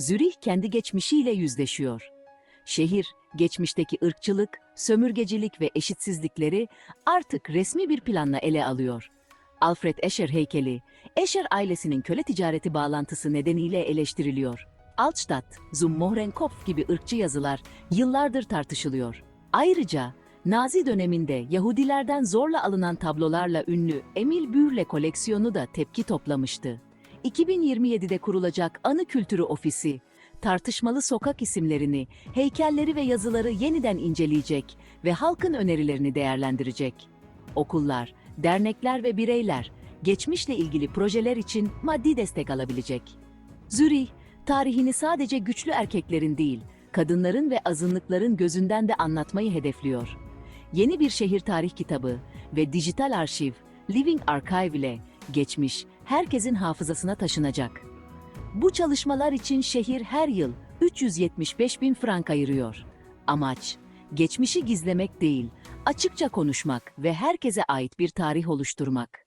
Zürih kendi geçmişiyle yüzleşiyor. Şehir, geçmişteki ırkçılık, sömürgecilik ve eşitsizlikleri artık resmi bir planla ele alıyor. Alfred Escher heykeli, Escher ailesinin köle ticareti bağlantısı nedeniyle eleştiriliyor. Altstadt, Zum Mohrenkopf gibi ırkçı yazılar yıllardır tartışılıyor. Ayrıca Nazi döneminde Yahudilerden zorla alınan tablolarla ünlü Emil Bürle koleksiyonu da tepki toplamıştı. 2027'de kurulacak Anı Kültürü Ofisi, tartışmalı sokak isimlerini, heykelleri ve yazıları yeniden inceleyecek ve halkın önerilerini değerlendirecek. Okullar, dernekler ve bireyler, geçmişle ilgili projeler için maddi destek alabilecek. Zürih, tarihini sadece güçlü erkeklerin değil, kadınların ve azınlıkların gözünden de anlatmayı hedefliyor. Yeni bir şehir tarih kitabı ve dijital arşiv, Living Archive ile geçmiş herkesin hafızasına taşınacak. Bu çalışmalar için şehir her yıl 375 bin frank ayırıyor. Amaç, geçmişi gizlemek değil, açıkça konuşmak ve herkese ait bir tarih oluşturmak.